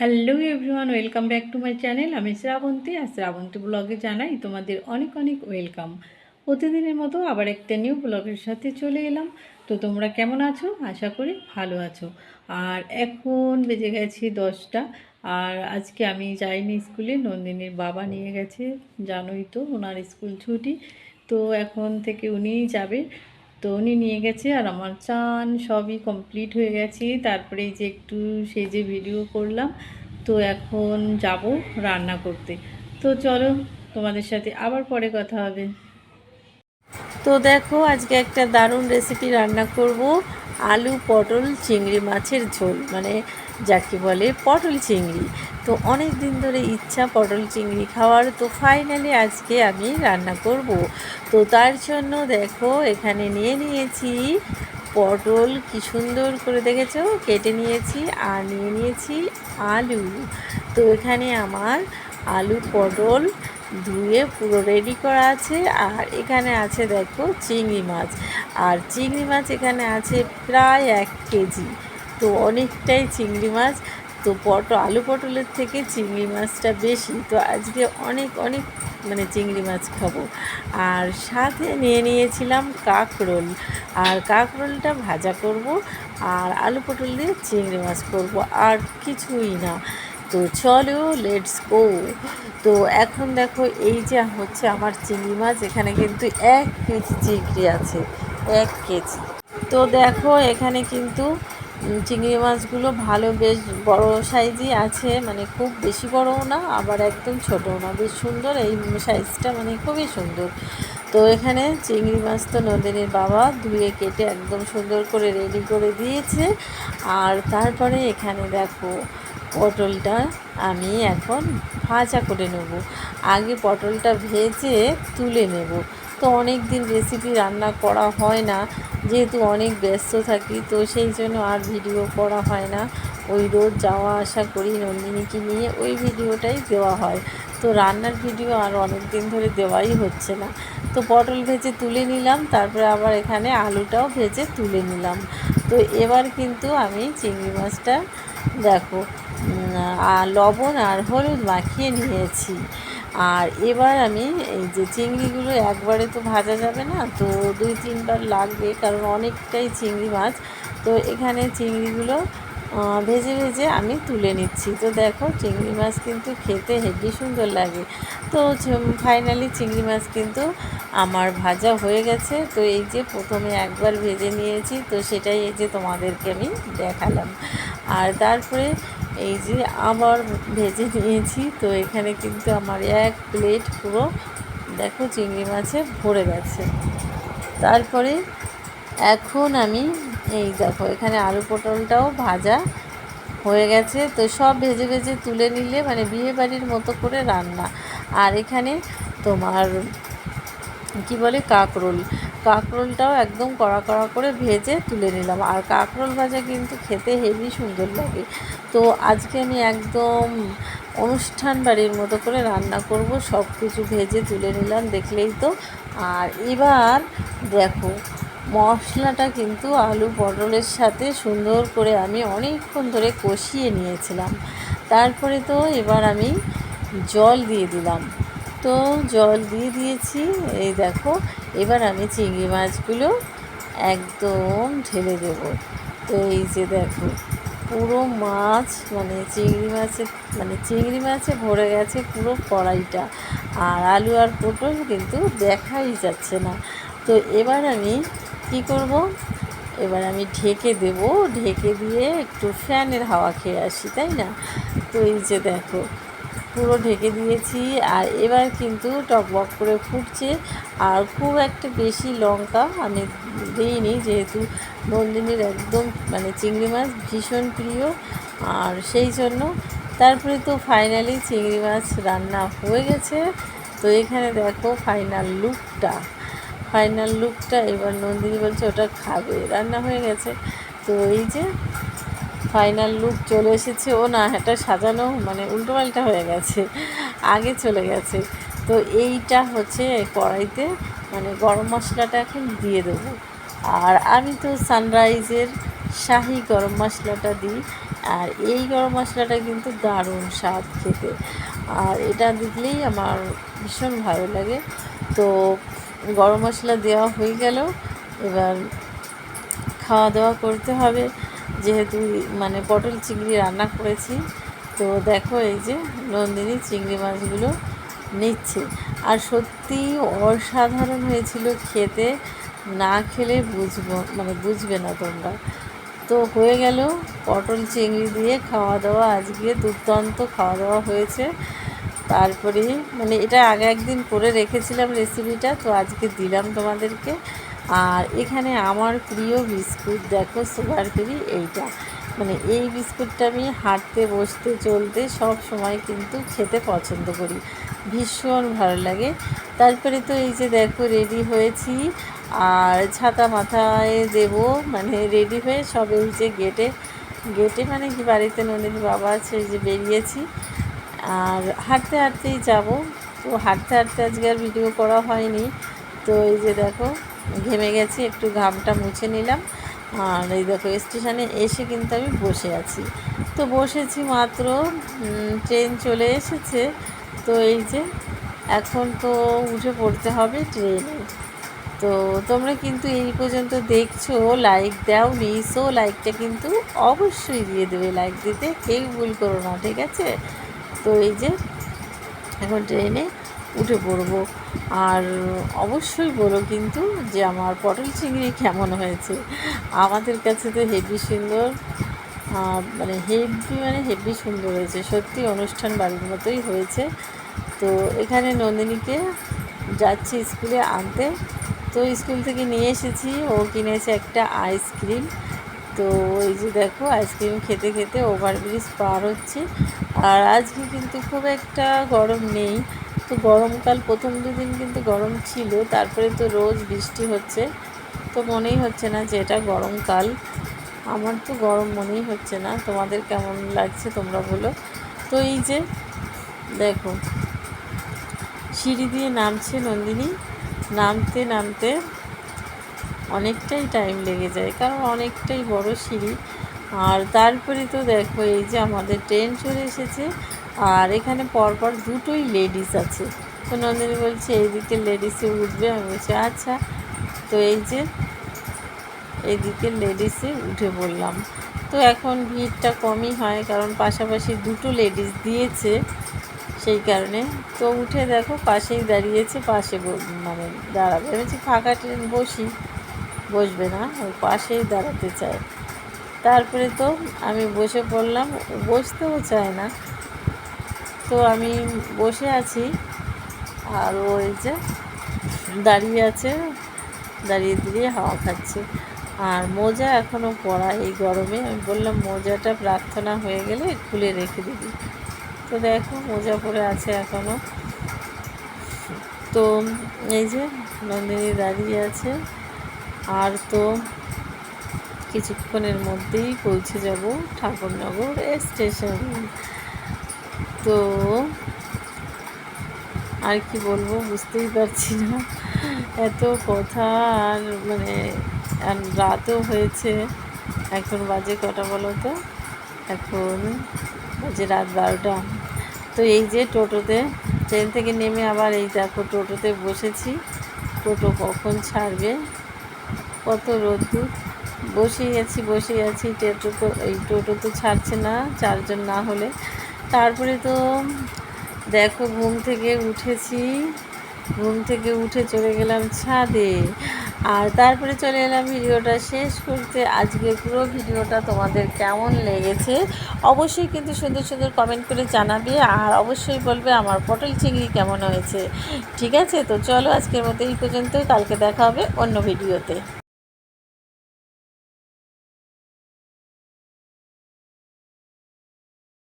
Hello everyone welcome back to my channel আমি শ্রাবন্তী, আর শ্রাবন্তী ব্লগে জানাই তোমাদের অনেক অনেক ওয়েলকাম প্রতিদিনের মতো আবার একটা নিউ ব্লগের সাথে চলে এলাম। তো তোমরা কেমন আছো? আশা করি ভালো আছো। আর এখন বেজে গেছে দশটা, আর আজকে আমি যাইনি স্কুলে, নন্দিনীর বাবা নিয়ে গেছে, জানোই তো, ওনার স্কুল ছুটি। তো এখন থেকে উনিই যাবে। তো উনি নিয়ে গেছে আর আমার চান সবই কমপ্লিট হয়ে গেছে। তারপরে যে একটু সেজে ভিডিও করলাম। তো এখন যাব রান্না করতে। তো চলো, তোমাদের সাথে আবার পরে কথা হবে। তো দেখো, আজকে একটা দারুণ রেসিপি রান্না করব। আলু, পটল, চিংড়ি মাছের ঝোল। মানে যাকে বলে পটল চিংড়ি। তো অনেক দিন ধরে ইচ্ছা পটল চিংড়ি খাওয়ার, তো ফাইনালি আজকে আমি রান্না করব। তো তার জন্য দেখো, এখানে নিয়ে নিয়েছি পটল। কি সুন্দর করে দেখেছ? কেটে নিয়েছি আর নিয়ে নিয়েছি আলু। তো এখানে আমার আলু পটল ধুয়ে পুরো রেডি করা আছে। আর এখানে আছে দেখো চিংড়ি মাছ। আর চিংড়ি মাছ এখানে আছে প্রায় এক কেজি। তো অনেকটাই চিংড়ি মাছ, তো পটল আলু পটলের থেকে চিংড়ি মাছটা বেশি। তো আজকে অনেক অনেক মানে চিংড়ি মাছ খাব। আর সাথে নিয়ে নিয়েছিলাম কাঁকরোল। আর কাঁকরোলটা ভাজা করব আর আলু পটল দিয়ে চিংড়ি মাছ করব, আর কিছুই না। তো চলো লেটস গো তো এখন দেখো, এই যে হচ্ছে আমার চিংড়ি মাছ, এখানে কিন্তু এক কেজি চিংড়ি আছে, এক কেজি। তো দেখো, এখানে কিন্তু চিংড়ি মাছগুলো ভালো বেশ বড় সাইজই আছে মানে খুব বেশি বড়ও না, আবার একদম ছোটও না। বেশ সুন্দর, এই সাইজটা মানে খুবই সুন্দর। তো এখানে চিংড়ি মাছ তো নদীর বাবা, ধুয়ে কেটে একদম সুন্দর করে রেডি করে দিয়েছে। আর তারপরে এখানে দেখো, পটলটা আমি এখন ভাজা করে নেব। আগে পটলটা ভেজে তুলে নেব। তো অনেক দিন রেসিপি রান্না করা হয় না। যেহেতু অনেক ব্যস্ত থাকি, তো সেই জন্য আর ভিডিও করা হয় না। ওই রোজ যাওয়া আসা করি নন্দিনীকে নিয়ে, ওই ভিডিওটাই দেওয়া হয়। তো রান্নার ভিডিও আর অনেক দিন ধরে দেওয়াই হচ্ছে না। তো পটল ভেজে তুলে নিলাম, তারপরে আবার এখানে আলুটাও ভেজে তুলে নিলাম। তো এবার কিন্তু আমি চিংড়ি মাছটা দেখো আর লবণ আর হলুদ মাখিয়ে নিয়েছি। আর এবার আমি এই যে চিংড়িগুলো একবারে তো ভাজা যাবে না, তো দুই তিনবার লাগবে কারণ অনেকটাই চিংড়ি মাছ। তো এখানে চিংড়িগুলো ভেজে ভেজে আমি তুলে নিচ্ছি। তো দেখো চিংড়ি মাছ কিন্তু খেতে হেভি সুন্দর লাগে। তো ফাইনালি চিংড়ি মাছ কিন্তু আমার ভাজা হয়ে গেছে। তো এই যে প্রথমে একবার ভেজে নিয়েছি, তো সেটাই এই যে তোমাদেরকে আমি দেখালাম। আর তারপরে এই যে আবার ভেজে নিয়েছি, তো এখানে কিন্তু আমার এক প্লেট পুরো, দেখো চিংড়ি মাছে ভরে গেছে। তারপরে এখন আমি এই দেখো, এখানে আলু পটলটাও ভাজা হয়ে গেছে, তো সব ভেজে ভেজে তুলে নিলে মানে বিয়ে বাড়ির মতো করে রান্না। আর এখানে তোমার কি বলে কাঁকরোল কাঁকরোলটাও একদম কড়া কড়া করে ভেজে তুলে নিলাম। আর কাঁকরোল ভাজা কিন্তু খেতে হেভি সুন্দর লাগে। তো আজকে আমি একদম অনুষ্ঠান বাড়ির মতো করে রান্না করব সব কিছু ভেজে তুলে নিলাম দেখলেই তো। আর এবার দেখো, মশলাটা কিন্তু আলু পটলের সাথে সুন্দর করে আমি অনেকক্ষণ ধরে কষিয়ে নিয়েছিলাম। তারপরে তো এবার আমি জল দিয়ে দিলাম। তো জল দিয়ে দিয়েছি। এই দেখো, এবার আমি চিংড়ি মাছগুলো একদম ঢেলে দেব। তো এই যে দেখো, পুরো মাছ মানে চিংড়ি মাছে মানে চিংড়ি মাছে ভরে গেছে পুরো কড়াইটা। আর আলু আর পটল কিন্তু দেখাই যাচ্ছে না। তো এবার আমি কি করব? এবার আমি ঢেকে দেব। ঢেকে দিয়ে একটু ফ্যানের হাওয়া খেয়ে আসি, তাই না? তো এই যে দেখো পুরো ঢেকে দিয়েছি আর এবার কিন্তু টকবক করে ফুটছে আর খুব একটা বেশি লঙ্কা আমি দিইনি যেহেতু নন্দিনীর একদম মানে চিংড়ি মাছ ভীষণ প্রিয় আর সেই জন্য তারপরে তো ফাইনালি চিংড়ি মাছ রান্না হয়ে গেছে। তো এখানে দেখো ফাইনাল লুকটা ফাইনাল লুকটা এবার নন্দিনী বলছে ওটা খাবে। রান্না হয়ে গেছে। তো এই যে ফাইনাল লুক চলে এসেছে। ও না, এটা সাজানো মানে উল্টোপাল্টা হয়ে গেছে, আগে চলে গেছে। তো এইটা হচ্ছে কড়াইতে মানে গরম মশলাটা এখন দিয়ে দেবো। আর আমি তো সানরাইজের শাহি গরম মশলাটা দিই, আর এই গরম মশলাটা কিন্তু দারুণ স্বাদ খেতে। আর এটা দিলেই আমার ভীষণ ভালো লাগে। তো গরম মশলা দেওয়া হয়ে গেল, এবার খাওয়া দাওয়া করতে হবে। যেহেতু মানে পটল চিংড়ি রান্না করেছি, তো দেখো এই যে নন্দিনী চিংড়ি মাছগুলো নিচ্ছে। আর সত্যি অসাধারণ হয়েছিল খেতে, না খেলে বুঝব মানে বুঝবে না তোমরা। তো হয়ে গেল পটল চিংড়ি দিয়ে খাওয়া দাওয়া আজকে দুর্দান্ত খাওয়া দাওয়া হয়েছে। তারপরে মানে এটা আগে একদিন করে রেখেছিলাম রেসিপিটা তো আজকে দিলাম তোমাদেরকে। আর এখানে আমার প্রিয় বিস্কুট, দেখো সুগার ফ্রি এইটা। মানে এই বিস্কুটটা আমি হাঁটতে, বসতে, চলতে সব সময় কিন্তু খেতে পছন্দ করি। ভীষণ ভালো লাগে। তারপরে তো এই যে দেখো রেডি হয়েছি আর ছাতা মাথায় দেব মানে রেডি হয়ে সব এই যে গেটে গেটে মানে কি বাড়িতে নন্দিনী বাবা আছে এই যে বেরিয়েছি। আর হাঁটতে, হাঁটতেই যাব। তো হাঁটতে হাঁটতে আজকে আর ভিডিও করা হয়নি। তো এই যে দেখো, ঘেমে গেছি, একটু ঘামটা মুছে নিলাম। আর এই দেখো, স্টেশনে এসে কিন্তু আমি বসে আছি। তো বসেছি মাত্র ট্রেন চলে এসেছে। তো এই যে, এখন তো উঠে পড়তে হবে ট্রেনে। তো তোমরা কিন্তু এই পর্যন্ত দেখছ লাইক দাও নি সো লাইকটা কিন্তু অবশ্যই দিয়ে দেবে। লাইক দিতে কেউ ভুল করো না, ঠিক আছে? তো এই যে, এখন ট্রেনে উঠে পড়ব। আর অবশ্যই বলো কিন্তু যে আমার পটল চিংড়ি কেমন হয়েছে। আমাদের কাছে তো হেভি সুন্দর মানে হেভি মানে হেভি সুন্দর হয়েছে। সত্যি অনুষ্ঠান বাড়ির মতোই হয়েছে। তো এখানে নন্দিনীকে যাচ্ছি স্কুলে আনতে। তো স্কুল থেকে নিয়ে এসেছি। ও কিনেছে একটা আইসক্রিম। তো এই যে দেখো, আইসক্রিম খেতে খেতে ওভারব্রিজ পার হচ্ছে। আর আজকে কিন্তু খুব একটা গরম নেই। তো গরমকাল প্রথম দুদিন কিন্তু গরম ছিল, তারপরে তো রোজ বৃষ্টি হচ্ছে। তো মনেই হচ্ছে না যে এটা গরমকাল আমার তো গরম মনেই হচ্ছে না। তোমাদের কেমন লাগছে তোমরা বলো। তো এই যে, দেখো, সিঁড়ি দিয়ে নামছে নন্দিনী। নামতে নামতে অনেকটাই টাইম লেগে যায়, কারণ অনেকটাই বড় সিঁড়ি। আর তারপরে তো দেখো, এই যে আমাদের ট্রেন চলে এসেছে। আর এখানে পরপর দুটোই লেডিস আছে। তো নন্দিনী বলছে, এইদিকে লেডিসে উঠবে? আমি বলছি আচ্ছা। তো এই যে, এইদিকে লেডিসে উঠে পড়লাম। তো এখন ভিড়টা কমই হয়, কারণ পাশাপাশি দুটো লেডিস দিয়েছে সেই কারণে। তো উঠে দেখো, পাশেই দাঁড়িয়েছে, পাশে মানে দাঁড়াবে। ভেবেছি ফাঁকা ট্রেন, বসি। বসবে না ওই পাশেই দাঁড়াতে চায়। তারপরে তো আমি বসে পড়লাম বসতেও চায় না। তো আমি বসে আছি। আর ওই যে দাঁড়িয়ে আছে, দাঁড়িয়ে দাঁড়িয়ে হাওয়া খাচ্ছে। আর মোজা এখনও পরা এই গরমে। আমি বললাম, মোজাটা প্রার্থনা হয়ে গেলে খুলে রেখে দিবি। তো দেখো, মোজা পরে আছে এখনও তো এই যে নন্দিনী দাঁড়িয়ে আছে। আর তো কিছুক্ষণের মধ্যেই পৌঁছে যাব ঠাকুরনগর স্টেশন। তো আর কি বলব, বুঝতেই পারছি না। এত কথা আর মানে আর রাতও হয়েছে। এখন বাজে কটা বলো তো? এখন বাজে রাত বারোটা। তো এই যে টোটোতে, ট্রেন থেকে নেমে আবার এই দেখো টোটোতে বসেছি। টোটো কখন ছাড়বে? কত রোদ্দুর বসেই আছি বসেই আছি। টোটো তো, এই টোটো তো ছাড়ছে না, চারজন না হলে। তারপরে তো দেখো ঘুম থেকে উঠেছি। ঘুম থেকে উঠে চলে গেলাম ছাদে। আর তারপরে চলে এলাম ভিডিওটা শেষ করতে। আজকে পুরো ভিডিওটা তোমাদের কেমন লেগেছে অবশ্যই কিন্তু সুন্দর সুন্দর কমেন্ট করে জানাবে আর অবশ্যই বলবে আমার পটল চিংড়ি কেমন হয়েছে। ঠিক আছে? তো চলো আজকের মতো এই পর্যন্তই। কালকে দেখা হবে অন্য ভিডিওতে।